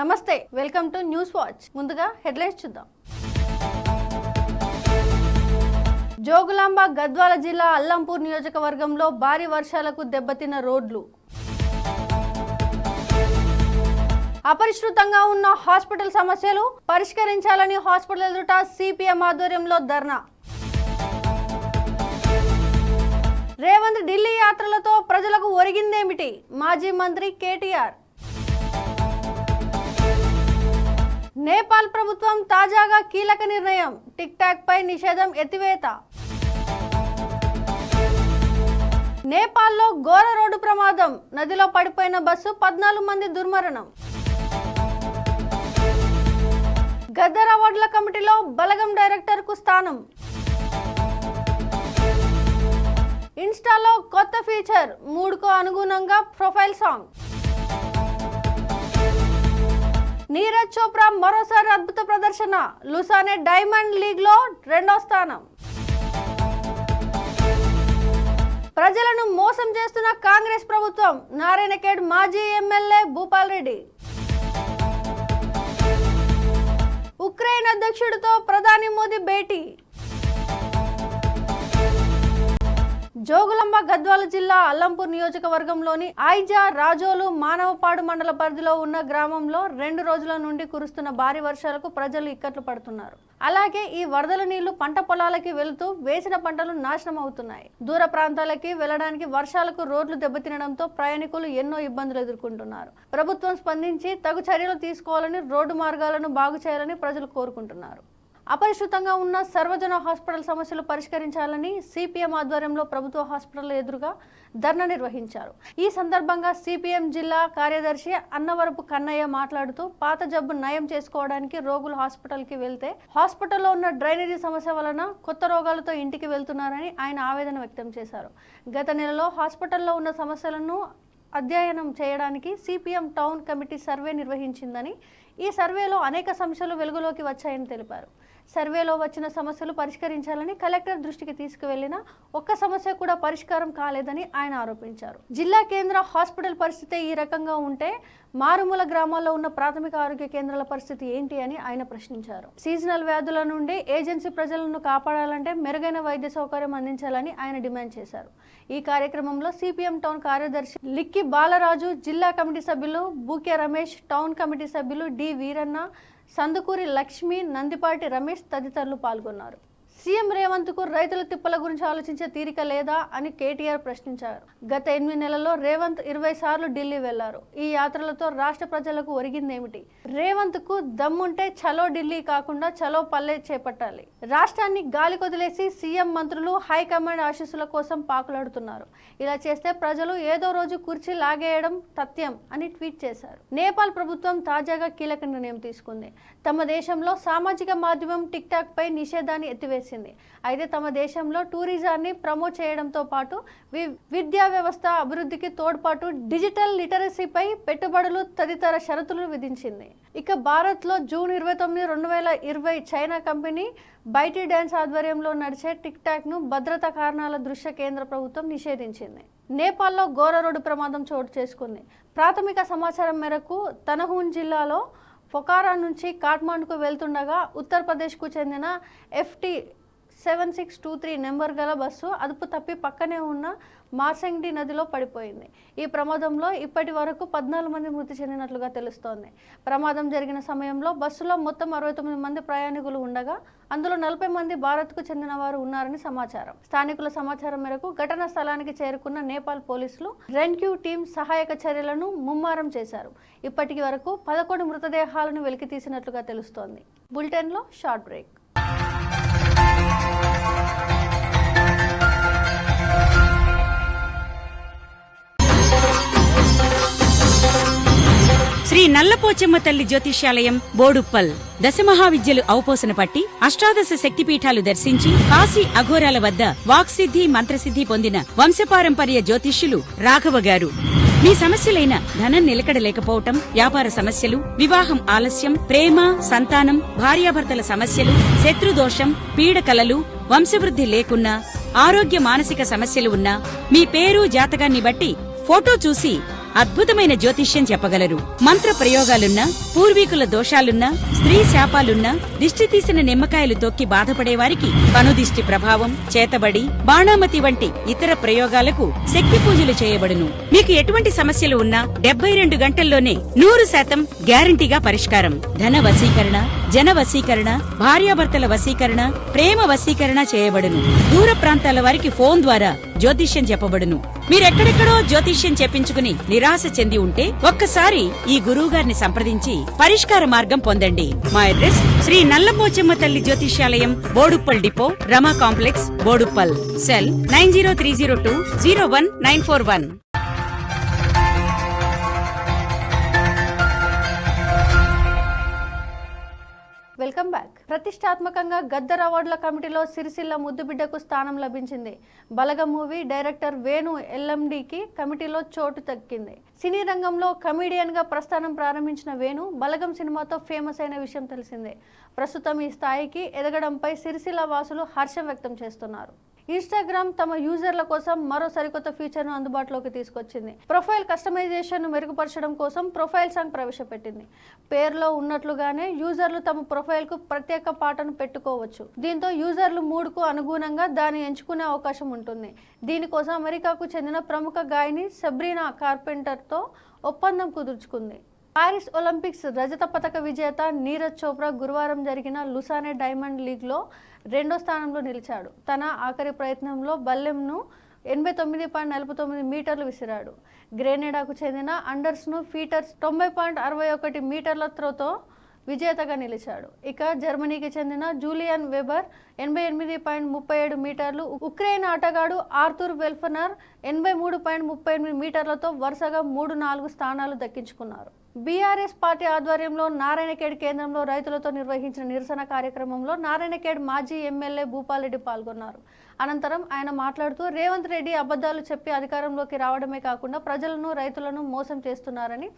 నమస్తే welcome to news watch. ముందుగా headlines చూద్దాం. జోగులాంబ గద్వాల జిల్లా అల్లంపూర్ నియోజకవర్గంలో భారీ వర్షాలకు దెబ్బతిన్న రోడ్లు. అపరిష్కృతంగా ఉన్న హాస్పిటల్ సమస్యలు పరిష్కరించాలని హాస్పిటల్ ఎదుట సిపిఎం ఆధ్వర్యంలో ధర్నా. రేవంత్ ఢిల్లీ యాత్రలతో ప్రజలకు ఒరిగిందేమిటి? మాజీ మంత్రి కేటీఆర్. నేపాల్ ప్రభుత్వం తాజాగా కీలక నిర్ణయం. టిక్ టాక్ పై నిషేధం ఎత్తివేత. నేపాల్లో ఘోర రోడ్డు ప్రమాదం. నదిలో పడిపోయిన బస్సు పద్నాలుగు మంది దుర్మరణం. గద్దర్ అవార్డుల కమిటీలో బలగం డైరెక్టర్కు స్థానం. ఇన్స్టాలో కొత్త ఫీచర్. మూడుకు అనుగుణంగా ప్రొఫైల్ సాంగ్. నీరజ్ చోప్రా మరోసారి అద్భుత ప్రదర్శన. లుసానే డైమండ్ లీగ్లో రెండో స్థానం. ప్రజలను మోసం చేస్తున్న కాంగ్రెస్ ప్రభుత్వం. నారాయణఖేడ్ మాజీ ఎమ్మెల్యే భూపాల్ రెడ్డి. ఉక్రెయిన్ అధ్యక్షుడితో ప్రధాని మోదీ భేటీ. జోగులాంబ గద్వాల జిల్లా అల్లంపూర్ నియోజకవర్గంలోని ఐజా రాజోలు మానవపాడు మండల పరిధిలో ఉన్న గ్రామంలో రెండు రోజుల నుండి కురుస్తున్న భారీ వర్షాలకు ప్రజలు ఇక్కట్లు పడుతున్నారు. అలాగే ఈ వరదల నీళ్ళు పంట పొలాలకి వెళుతూ వేసిన పంటలు నాశనం అవుతున్నాయి. దూర ప్రాంతాలకి వెళ్ళడానికి వర్షాలకు రోడ్లు దెబ్బతినడంతో ప్రయాణికులు ఎన్నో ఇబ్బందులు ఎదుర్కొంటున్నారు. ప్రభుత్వం స్పందించి తగు చర్యలు తీసుకోవాలని రోడ్డు మార్గాలను బాగు చేయాలని ప్రజలు కోరుకుంటున్నారు. అపరిశుద్ధంగా ఉన్న సర్వజన హాస్పిటల్ సమస్యలు పరిష్కరించాలని సిపిఎం ఆధ్వర్యంలో ప్రభుత్వ హాస్పిటల్ ఎదురుగా ధర్నా నిర్వహించారు. ఈ సందర్భంగా సిపిఎం జిల్లా కార్యదర్శి అన్నవరపు కన్నయ్య మాట్లాడుతూ పాత జబ్బు నయం చేసుకోవడానికి రోగులు హాస్పిటల్కి వెళ్తే హాస్పిటల్లో ఉన్న డ్రైనేజీ సమస్య వలన కొత్త రోగాలతో ఇంటికి వెళ్తున్నారని ఆయన ఆవేదన వ్యక్తం చేశారు. గత నెలలో హాస్పిటల్లో ఉన్న సమస్యలను అధ్యయనం చేయడానికి సిపిఎం టౌన్ కమిటీ సర్వే నిర్వహించిందని ఈ సర్వేలో అనేక సమస్యలు వెలుగులోకి వచ్చాయని తెలిపారు. సర్వేలో వచ్చిన సమస్యలు పరిష్కరించాలని కలెక్టర్ దృష్టికి తీసుకువెళ్ళిన ఒక్క సమస్య కూడా పరిష్కారం కాలేదని ఆయన ఆరోపించారు. జిల్లా కేంద్ర హాస్పిటల్ పరిస్థితి ఈ రకంగా ఉంటే మారుమూల గ్రామాల్లో ఉన్న ప్రాథమిక ఆరోగ్య కేంద్రాల పరిస్థితి ఏంటి అని ఆయన ప్రశ్నించారు. సీజనల్ వ్యాధుల నుండి ఏజెన్సీ ప్రజలను కాపాడాలంటే మెరుగైన వైద్య సౌకర్యం అందించాలని ఆయన డిమాండ్ చేశారు. ఈ కార్యక్రమంలో సిపిఎం టౌన్ కార్యదర్శి లిక్కి బాలరాజు జిల్లా కమిటీ సభ్యులు బూకే రమేష్ టౌన్ కమిటీ సభ్యులు డి వీరన్న సందుకూరి లక్ష్మి నందిపాటి రమేష్ తదితరులు పాల్గొన్నారు. సీఎం రేవంత్కు రైతుల తిప్పల గురించి ఆలోచించే తీరిక లేదా అని కేటీఆర్ ప్రశ్నించారు. గత ఎనిమిది నెలల్లో రేవంత్ ఇరవై సార్లు ఢిల్లీ వెళ్ళారు. ఈ యాత్రలతో రాష్ట్ర ప్రజలకు ఒరిగిందేమిటి? రేవంత్కు దమ్ముంటే చలో ఢిల్లీ కాకుండా చలో పల్లె చేపట్టాలి. రాష్ట్రాన్ని గాలి కొదిలేసి సీఎం మంత్రులు హైకమాండ్ ఆశీస్సుల కోసం పాకులాడుతున్నారు. ఇలా చేస్తే ప్రజలు ఏదో రోజు కుర్చీ లాగేయడం తథ్యం అని ట్వీట్ చేశారు. నేపాల్ ప్రభుత్వం తాజాగా కీలక నిర్ణయం తీసుకుంది. తమ దేశంలో సామాజిక మాధ్యమం టిక్ టాక్ పై నిషేధాన్ని ఎత్తివేసింది. అయితే తమ దేశంలో టూరిజాన్ని ప్రమోట్ చేయడంతో పాటు వి- విద్యా వ్యవస్థ అభివృద్ధికి తోడ్పాటు డిజిటల్ లిటరసీపై పెట్టుబడులు తదితర షరతులు విధించింది. ఇక భారత్లో జూన్ ఇరవై తొమ్మిది రెండు వేల ఇరవై చైనా కంపెనీ బైటీ డ్యాన్స్ ఆధ్వర్యంలో నడిచే టిక్ టాక్ను భద్రతా కారణాల దృష్ట్యా కేంద్ర ప్రభుత్వం నిషేధించింది. నేపాల్లో ఘోర రోడ్డు ప్రమాదం చోటు చేసుకుంది. ప్రాథమిక సమాచారం మేరకు తనహూన్ జిల్లాలో ఫొకారా నుంచి కాఠ్మాండ్కు వెళ్తుండగా ఉత్తరప్రదేశ్కు చెందిన FT seven six two three number గల బస్సు అదుపు తప్పి పక్కనే ఉన్న మార్సంగ్డి నదిలో పడిపోయింది. ఈ ప్రమాదంలో ఇప్పటి వరకు పద్నాలుగు మంది మృతి చెందినట్లుగా తెలుస్తోంది. ప్రమాదం జరిగిన సమయంలో బస్సులో మొత్తం అరవై తొమ్మిది మంది ప్రయాణికులు ఉండగా అందులో నలభై మంది భారత్కు చెందిన వారు ఉన్నారని సమాచారం. స్థానికుల సమాచారం మేరకు ఘటనా స్థలానికి చేరుకున్న నేపాల్ పోలీసులు రెన్క్యూ టీం సహాయక చర్యలను ముమ్మారం చేశారు. ఇప్పటికి వరకు పదకొండు మృతదేహాలను వెలికి తీసినట్లుగా తెలుస్తోంది. బులెటిన్లో షార్ట్ బ్రేక్. శ్రీ నల్లపోచెమ్మ తల్లి జ్యోతిష్యాలయం బోడుప్పల్. దశమహావిద్యలు ఔపోసన పట్టి అష్టాదశ శక్తిపీఠాలు దర్శించి కాశీ అఘోరాల వద్ద వాక్సిద్ధి మంత్రసిద్ధి పొందిన వంశపారంపర్య జ్యోతిష్యులు రాఘవ గారు. మీ సమస్యలైన ధనం నిలకడ లేకపోవటం వ్యాపార సమస్యలు వివాహం ఆలస్యం ప్రేమ సంతానం భార్యాభర్తల సమస్యలు శత్రుదోషం పీడకలలు వంశవృద్ధి లేకున్నా ఆరోగ్య మానసిక సమస్యలు ఉన్నా మీ పేరు జాతకాన్ని బట్టి ఫోటో చూసి అద్భుతమైన జ్యోతిష్యం చెప్పగలరు. మంత్ర ప్రయోగాలున్నా పూర్వీకుల దోషాలున్నా స్త్రీ శాపాలున్నా దిష్టి తీసిన నిమ్మకాయలు తొక్కి బాధపడే వారికి కనుదిష్టి ప్రభావం చేతబడి బాణామతి వంటి ఇతర ప్రయోగాలకు శక్తి పూజలు చేయబడును. మీకు ఎటువంటి సమస్యలు ఉన్నా డెబ్బై రెండు గంటల్లోనే నూరు శాతం గ్యారంటీగా పరిష్కారం. ధన వశీకరణ జన వశీకరణ భార్యాభర్తల వశీకరణ ప్రేమ వశీకరణ చేయబడును. దూర ప్రాంతాల వారికి ఫోన్ ద్వారా జ్యోతిష్యం చెప్పబడును. మీరెక్కడెక్కడో జ్యోతిష్యం చెప్పించుకుని నిరాశ చెంది ఉంటే ఒక్కసారి ఈ గురువు గారిని సంప్రదించి పరిష్కార మార్గం పొందండి. మా అడ్రస్ శ్రీ నల్లపోచమ్మ తల్లి జ్యోతిష్యాలయం Boduppal depot Rama complex Boduppal. Cell nine zero three zero two zero one nine four one. Welcome back. ప్రతిష్టాత్మకంగా గద్దర్ అవార్డుల కమిటీలో సిరిసిల్ల ముద్దుబిడ్డకు స్థానం లభించింది. బలగ మూవీ డైరెక్టర్ వేణు ఎల్ఎండికి కమిటీలో చోటు దక్కింది. సినీ రంగంలో కమీడియన్గా ప్రస్థానం ప్రారంభించిన వేణు బలగం సినిమాతో ఫేమస్ అయిన విషయం తెలిసిందే. ప్రస్తుతం ఈ స్థాయికి ఎదగడంపై సిరిసిల్ల వాసులు హర్షం వ్యక్తం చేస్తున్నారు. ఇన్స్టాగ్రామ్ తమ యూజర్ల కోసం మరో సరికొత్త ఫీచర్ను అందుబాటులోకి తీసుకొచ్చింది. ప్రొఫైల్ కస్టమైజేషన్ను మెరుగుపరచడం కోసం ప్రొఫైల్ సాంగ్ ప్రవేశపెట్టింది. పేరులో ఉన్నట్లుగానే యూజర్లు తమ ప్రొఫైల్కు ప్రత్యేక పాటను పెట్టుకోవచ్చు. దీంతో యూజర్లు మూడ్కు అనుగుణంగా దాన్ని ఎంచుకునే అవకాశం ఉంటుంది. దీనికోసం అమెరికాకు చెందిన ప్రముఖ గాయని సబ్రీనా కార్పెంటర్తో ఒప్పందం కుదుర్చుకుంది. పారిస్ ఒలింపిక్స్ రజత పతక విజేత నీరజ్ చోప్రా గురువారం జరిగిన లుసానే డైమండ్ లీగ్లో రెండో స్థానంలో నిలిచాడు. తన ఆఖరి ప్రయత్నంలో బల్లెంను ఎనభై తొమ్మిది పాయింట్ నలభై తొమ్మిది మీటర్లు విసిరాడు. గ్రెనేడాకు చెందిన అండర్స్ను ఫీటర్స్ తొంభై పాయింట్ అరవై ఒకటి మీటర్ల త్రోతో విజేతగా నిలిచాడు. ఇక జర్మనీకి చెందిన జూలియన్ వెబర్ ఎనభై ఎనిమిది పాయింట్ ముప్పై ఏడు మీటర్లు ఉక్రెయిన్ ఆటగాడు ఆర్థూర్ వెల్ఫనర్ ఎనభై మూడు పాయింట్ ముప్పై ఎనిమిది మీటర్లతో వరుసగా మూడు నాలుగు స్థానాలు దక్కించుకున్నారు. బీఆర్ఎస్ పార్టీ ఆధ్వర్యంలో నారాయణఖేడ్ కేంద్రంలో రైతులతో నిర్వహించిన నిరసన కార్యక్రమంలో నారాయణఖేడ్ మాజీ ఎమ్మెల్యే భూపాల్రెడ్డి పాల్గొన్నారు. అనంతరం ఆయన మాట్లాడుతూ రేవంత్ రెడ్డి అబద్ధాలు చెప్పి అధికారంలోకి రావడమే కాకుండా ప్రజలను రైతులను మోసం చేస్తున్నారని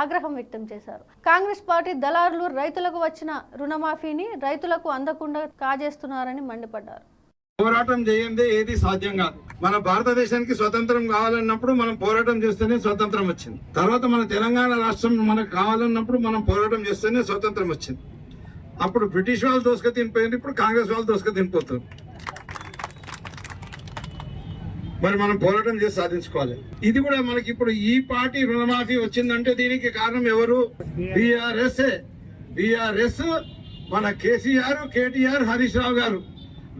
ఆగ్రహం వ్యక్తం చేశారు. కాంగ్రెస్ పార్టీ దళారులు రైతులకు వచ్చిన రుణమాఫీని రైతులకు అందకుండా కాజేస్తున్నారని మండిపడ్డారు. పోరాటం చేయందే ఏది సాధ్యం కాదు. మన భారతదేశానికి స్వతంత్రం కావాలన్నప్పుడు మనం పోరాటం చేస్తేనే స్వతంత్రం వచ్చింది. తర్వాత మన తెలంగాణ రాష్ట్రం మనకు కావాలన్నప్పుడు మనం పోరాటం చేస్తేనే స్వతంత్రం వచ్చింది. అప్పుడు బ్రిటిష్ వాళ్ళు దోసుక తినిపోయింది ఇప్పుడు కాంగ్రెస్ వాళ్ళు దోసుక తినిపోతారు మరి మనం పోరాటం చేసి సాధించుకోవాలి. ఇది కూడా మనకి ఇప్పుడు ఈ పార్టీ రుణమాఫీ వచ్చిందంటే దీనికి కారణం ఎవరు? బీఆర్ఎస్ బీఆర్ఎస్ మన కేసీఆర్ కేటీఆర్ హరీష్ రావు గారు.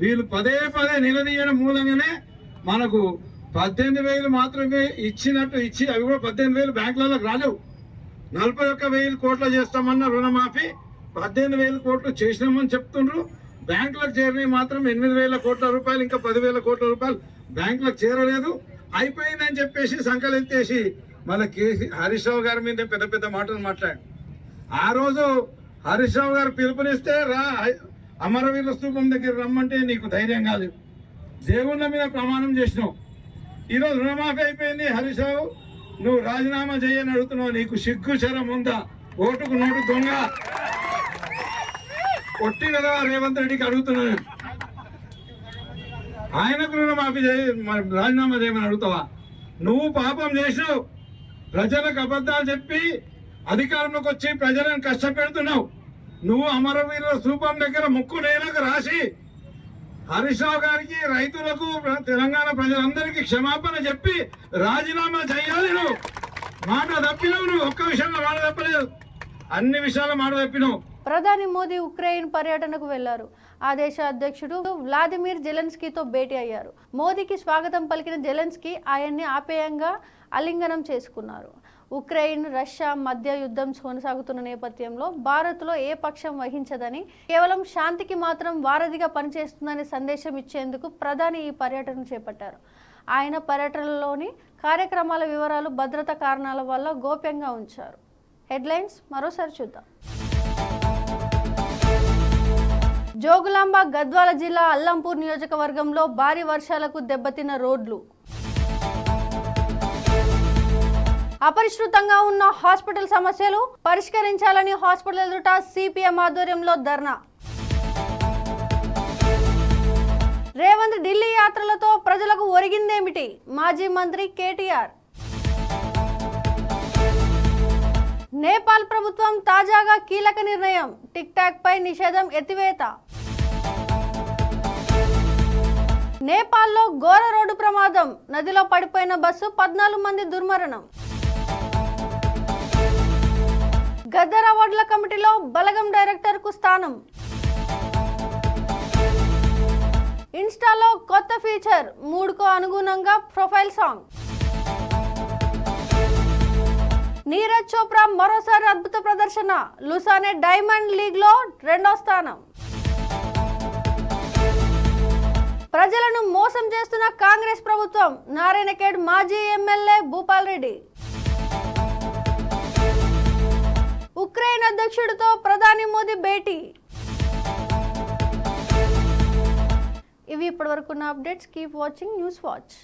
వీళ్ళు పదే పదే నిలదీయడం మూలంగానే మనకు పద్దెనిమిది వేలు మాత్రమే ఇచ్చినట్టు ఇచ్చి అవి కూడా పద్దెనిమిది వేలు బ్యాంకులలోకి రాలేవు. నలభై ఒక్క వేలు కోట్లు చేస్తామన్న రుణమాఫీ పద్దెనిమిది వేల కోట్లు చేసినామని చెప్తుండ్రు. బ్యాంకులకు చేరినవి మాత్రం ఎనిమిది వేల కోట్ల రూపాయలు ఇంకా పదివేల కోట్ల రూపాయలు బ్యాంకులకు చేరలేదు. అయిపోయిందని చెప్పేసి సంకలెత్తేసి మళ్ళీ కేసీ హరీష్ రావు గారి మీద పెద్ద పెద్ద మాటలు మాట్లాడు ఆ రోజు హరీష్ రావు గారు పిలుపునిస్తే రా అమరవీర స్థూపం దగ్గర రమ్మంటే నీకు ధైర్యం కాదు. దేవుళ్ళ మీద ప్రమాణం చేసినావు. ఈరోజు రుణమాఫీ అయిపోయింది హరిశావు నువ్వు రాజీనామా చేయని అడుగుతున్నావు. నీకు సిగ్గు శరం ఉందా? ఓటుకు నోటు దొంగ. కొట్టి కదా రేవంత్ రెడ్డికి అడుగుతున్నాను ఆయనకు రుణమాఫీ చేయ రాజీనామా చేయమని అడుగుతావా? నువ్వు పాపం చేసినావు. ప్రజలకు అబద్ధాలు చెప్పి అధికారంలోకి వచ్చి ప్రజలను కష్టపెడుతున్నావు. నువ్వు అమరవీరుల స్థూపం దగ్గర ముక్కు నేలకు రాసి హరీష్ రావు గారికి రైతులకు తెలంగాణ ప్రజలందరికీ క్షమాపణ చెప్పి రాజీనామా చేయాలి నువ్వు. మాట తప్పినావు నువ్వు. ఒక్క విషయంలో మాట తప్పలేదు. అన్ని విషయాలు మాట తప్పినావు. ప్రధాని మోదీ ఉక్రెయిన్ పర్యటనకు వెళ్ళారు. ఆ దేశ అధ్యక్షుడు వ్లాదిమిర్ జెలెన్స్కీతో భేటీ అయ్యారు. మోదీకి స్వాగతం పలికిన జెలెన్స్కీ ఆయన్ని ఆపేయంగా అలింగనం చేసుకున్నారు. ఉక్రెయిన్ రష్యా మధ్య యుద్ధం కొనసాగుతున్న నేపథ్యంలో భారత్లో ఏ పక్షం వహించదని కేవలం శాంతికి మాత్రం వారధిగా పనిచేస్తుందని సందేశం ఇచ్చేందుకు ప్రధాని ఈ పర్యటన చేపట్టారు. ఆయన పర్యటనలోని కార్యక్రమాల వివరాలు భద్రతా కారణాల వల్ల గోప్యంగా ఉంచారు. హెడ్లైన్స్ మరోసారి చూద్దాం. జోగులాంబ గద్వాల జిల్లా అల్లంపూర్ నియోజకవర్గంలో భారీ వర్షాలకు దెబ్బతిన్న రోడ్లు. అపరిష్కృతంగా ఉన్న హాస్పిటల్ సమస్యలు పరిష్కరించాలని హాస్పిటల్ ఎదుట సిపిఎం ఆధ్వర్యంలో ధర్నా. రేవంత్ ఢిల్లీ యాత్రలతో ప్రజలకు ఒరిగిందేమిటి? మాజీ మంత్రి కేటీఆర్. నేపాల్ ప్రభుత్వం తాజాగా కీలక నిర్ణయం. టిక్ టాక్ పై నిషేధం ఎత్తివేత. నేపాల్లో ఘోర రోడ్డు ప్రమాదం. నదిలో పడిపోయిన బస్సు పద్నాలుగు మంది దుర్మరణం. గద్దర్ అవార్డుల కమిటీలో బలగం డైరెక్టర్కు స్థానం. ఇన్స్టాలో కొత్త ఫీచర్ మూడుకు అనుగుణంగా ప్రొఫైల్ సాంగ్. నీరజ్ చోప్రా మరోసారి అద్భుత ప్రదర్శన లుసానే డైమండ్ లీగ్లో రెండో స్థానం. ప్రజలను మోసం చేస్తున్న కాంగ్రెస్ ప్రభుత్వం నారాయణఖేడ్ మాజీ ఎమ్మెల్యే భూపాల్ రెడ్డి. ఉక్రెయిన్ అధ్యక్షుడితో ప్రధాని మోదీ భేటీ. ఇవి ఇప్పటివరకున్న updates. Keep watching news watch